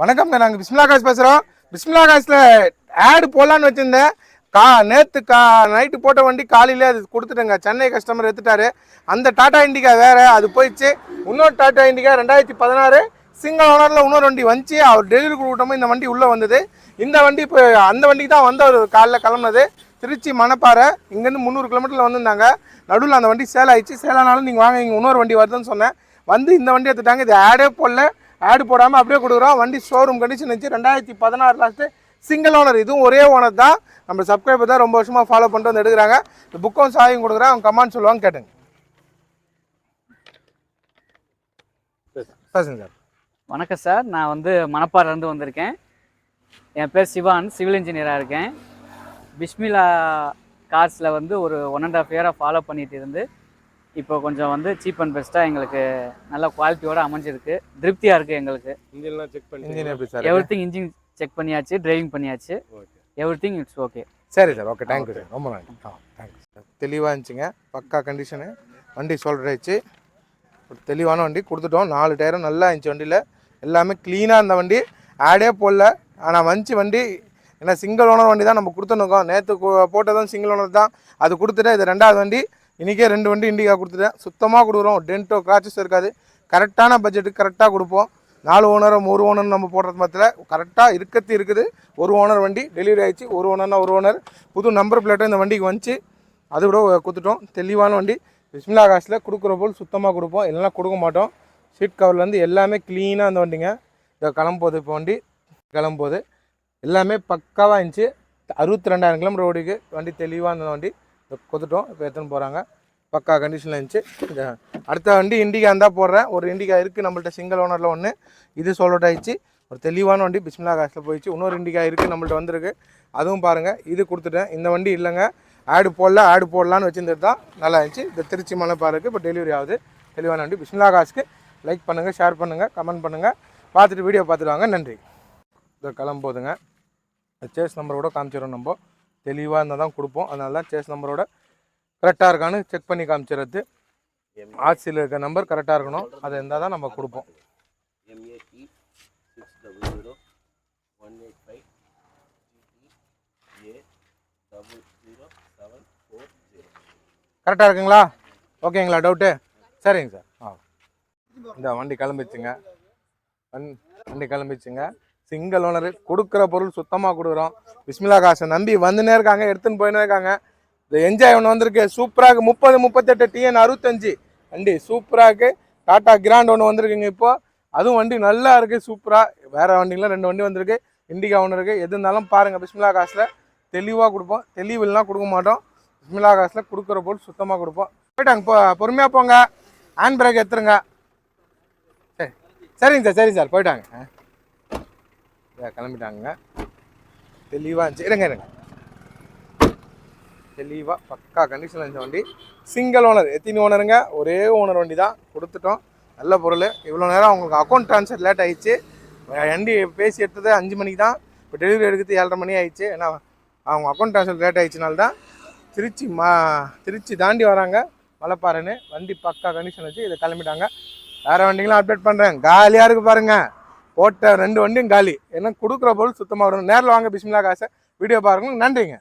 வணக்கம்ங்க நாங்கள் பிஸ்மிலா காசு பேசுகிறோம் பிஸ்மிலா காசில் ஆடு போடலான்னு வச்சுருந்தேன். கா நேற்று கா நைட்டு போட்ட வண்டி காலையில் அது கொடுத்துட்டேங்க. சென்னை கஸ்டமர் எடுத்துட்டாரு. அந்த டாடா இண்டிகா வேறு அது போயிடுச்சு. இன்னொரு டாட்டா இண்டிகா ரெண்டாயிரத்தி பதினாறு சிங்கிள் ஓனரில் இன்னொரு வண்டி வந்துச்சு. அவர் டெலிவரி கொடுக்கட்டோமோ இந்த வண்டி உள்ளே வந்தது. இந்த வண்டி இப்போ அந்த வண்டிக்கு தான் வந்தவர் அவர் காலைல கிளம்புனது. திருச்சி மணப்பாறை இங்கேருந்து முந்நூறு கிலோமீட்டரில் வந்திருந்தாங்க. நடுவில் அந்த வண்டி சேல் ஆயிடுச்சு. சேலானாலும் நீங்கள் வாங்க இங்கே இன்னொரு வண்டி வருதுன்னு சொன்னேன். வந்து இந்த வண்டி எடுத்துட்டாங்க. இது ஆடே போடல. ஆடு போடாமல் அப்படியே கொடுக்குறோம். வண்டி ஷோரூம் கண்டிஷன் இருந்துச்சு ரெண்டாயிரத்தி பதினாறு லாஸ்ட்டு சிங்கிள் ஓனர் இதுவும் ஒரே ஓனர் தான். நம்ம சப்ஸ்கிரைபர் தான் ரொம்ப வருஷமாக ஃபாலோ பண்ணிட்டு வந்து எடுக்கிறாங்க. இந்த புக்கும் சாயும் கொடுக்குறேன். அவங்க கமெண்ட் சொல்லுவாங்க கேட்டுங்க. பேசுங்க சார் வணக்கம் சார் நான் வந்து மணப்பாறைலேருந்து வந்திருக்கேன். என் பேர் சிவான். சிவில் இன்ஜினியராக இருக்கேன். பிஸ்மிலா கார்ஸில் வந்து ஒரு ஒன் அண்ட் ஆஃப் இயராக ஃபாலோ பண்ணிட்டு இருந்து இப்போ கொஞ்சம் வந்து சீப் அண்ட் பெஸ்ட்டாக எங்களுக்கு நல்ல குவாலிட்டியோட அமைஞ்சிருக்கு. திருப்தியாக இருக்குது எங்களுக்கு. இன்ஜின்லாம் செக் பண்ணி இன்ஜினியர் எப்படி sir everything engine check பண்ணியாச்சு டிரைவிங் பண்ணியாச்சு. Okay everything it's okay சரி sir okay thank you sir. ரொம்ப நன்றி. ஆ தேங்க்யூ சார். தெளிவாக இருந்துச்சுங்க. பக்கா கண்டிஷனு வண்டி சொல்கிறாச்சு ஒரு தெளிவான வண்டி கொடுத்துட்டோம். நாலு டயரும் நல்லா இருந்துச்சு வண்டியில். எல்லாமே க்ளீனாக இருந்த வண்டி. ஆடே போடல. ஆனால் வந்துச்சு வண்டி. ஏன்னா சிங்கிள் ஓனர் வண்டி தான் நம்ம கொடுத்துருக்கோம் நேற்று போட்டதும் சிங்கிள் ஓனர் தான். அது கொடுத்துட்டேன் இது ரெண்டாவது வண்டி. இன்றைக்கே ரெண்டு வண்டி இண்டிகா கொடுத்துட்டேன். சுத்தமாக கொடுக்குறோம். டென்ட்டோ கிராச்சஸ் இருக்காது. கரெக்டான பட்ஜெட்டுக்கு கரெக்டாக கொடுப்போம். நாலு ஓனரும் ஒரு ஓனர் நம்ம போடுறது மத்தியில் கரெக்டாக இருக்கிறது இருக்குது. ஒரு ஓனர் வண்டி டெலிவரி ஆகிடுச்சு ஒரு ஓனர்னா ஒரு ஓனர் புது நம்பர் பிளேட்டும் இந்த வண்டிக்கு வந்துச்சு. அது கூட கொடுத்துட்டோம். தெளிவான வண்டி. விஸ்மிலா காசில் கொடுக்குற போல் சுத்தமாக கொடுப்போம். இல்லைனா கொடுக்க மாட்டோம். சீட் கவர்லேருந்து எல்லாமே க்ளீனாக அந்த வண்டிங்க. இதை கிளம்போது இப்போ வண்டி கிளம்போது எல்லாமே பக்காவாக இருந்துச்சு. அறுபத்தி ரெண்டாயிரம் கிலோமீட்டர் ஓடிக்கு வண்டி தெளிவாக இருந்த வண்டி. இதை இப்போ எடுத்துன்னு போகிறாங்க பக்கா கண்டிஷனில் இருந்துச்சு. இந்த அடுத்த வண்டி இண்டிகா இருந்தால் போடுறேன். ஒரு இண்டிகா இருக்குது நம்மள்ட்ட சிங்கிள் ஓனரில் ஒன்று இது சோலோட் ஆயிடுச்சு. ஒரு தெளிவான வண்டி பிஸ்மிலா காசில் போயிடுச்சு. இன்னொரு இண்டிகா இருக்குது நம்மள்ட்ட வந்திருக்கு. அதுவும் பாருங்கள் இது கொடுத்துட்டேன். இந்த வண்டி இல்லைங்க. ஆடு போடல ஆடு போடலான்னு வச்சுருந்தது தான் நல்லா இருந்துச்சு. இந்த திருச்சி மலைப்பாருக்கு இப்போ டெலிவரி ஆகுது. தெளிவான வண்டி. பிஸ்மிலா காசுக்கு லைக் பண்ணுங்கள் ஷேர் பண்ணுங்கள் கமெண்ட் பண்ணுங்கள் பார்த்துட்டு வீடியோ பார்த்துட்டு வாங்க. நன்றி. இதை கிளம்போதுங்க சேஸ் நம்பர் கூட காமிச்சிடும் நம்ம. தெளிவாக இருந்தால் தான் கொடுப்போம். அதனால தான் சேஸ் நம்பரோட கரெக்டாக இருக்கான்னு செக் பண்ணி காமிச்சிடுறது. ஆர்சியில் இருக்க நம்பர் கரெக்டாக இருக்கணும். அது இருந்தால் தான் நம்ம கொடுப்போம். MAD six double zero one eight five A double zero seven four zero கரெக்டாக இருக்குங்களா? ஓகேங்களா டவுட்டு சரிங்க சார். ஆ. இந்த வண்டி கிளம்பிச்சுங்க வண் வண்டி கிளம்பிச்சுங்க சிங்கிள் ஓனர் கொடுக்குற பொருள் சுத்தமாக கொடுக்குறோம். பிஸ்மிலா காசை. நம்பி வந்துனே இருக்காங்க எடுத்துன்னு போயினே இருக்காங்க. இந்த என்ஜாய் ஒன்று வந்திருக்கு. சூப்பராக முப்பது முப்பத்தெட்டு டிஎன் அறுபத்தஞ்சு. வண்டி சூப்பராக டாடா கிராண்ட் ஒன்று வந்திருக்குங்க இப்போது அதுவும் வண்டி நல்லா இருக்குது சூப்பராக வேறு வண்டிங்களாம் ரெண்டு வண்டி வந்திருக்கு. இண்டிகா ஒன்று இருக்குது எது இருந்தாலும் பாருங்கள் பிஸ்மிலா காசில். தெளிவாக கொடுப்போம். தெளிவுலாம் கொடுக்க மாட்டோம். பிஸ்மிலா காசில் கொடுக்குற பொருள் சுத்தமாக கொடுப்போம். போயிட்டாங்க போ பொறுமையாக போங்க. ஹேண்ட் பிரேக் எடுத்துருங்க. சரி. சரிங்க சார் சரிங்க சார். போயிட்டாங்க. ஆ. கிளம்பிட்டாங்க. தெளிவாக இருந்துச்சு. இருங்க இருங்க. தெளிவாக பக்கா கண்டிஷனில் இருந்துச்சு வண்டி. சிங்கிள் ஓனர் எத்தினி ஓனருங்க ஒரே ஓனர் வண்டி தான். கொடுத்துட்டோம். நல்ல பொருள். இவ்வளோ நேரம் அவங்களுக்கு அக்கௌண்ட் ட்ரான்ஸ்ஃபர் லேட் ஆகிடுச்சு வண்டி பேசி எடுத்தது அஞ்சு மணிக்கு தான். இப்போ டெலிவரி எடுக்கிறது ஏழரை மணி ஆயிடுச்சு. ஏன்னா அவங்க அக்கௌண்ட் ட்ரான்ஸ்ஃபர் லேட் ஆகிடுச்சினால தான் திருச்சி மா திருச்சி தாண்டி வராங்க. மலைப்பாறைன்னு. வண்டி பக்கா கண்டிஷன் வச்சு இதை கிளம்பிட்டாங்க. வேறு வண்டிங்களும் அப்டேட் பண்ணுறேன் காலியாக இருக்குது பாருங்கள் ஓட்ட ரெண்டு வண்டியும் காலி. ஏன்னா கொடுக்குற பொருள் சுத்தமாக வரும் நேரில் வாங்க பிஸ்மிலா காசை. வீடியோ பாருங்க. நன்றிங்க.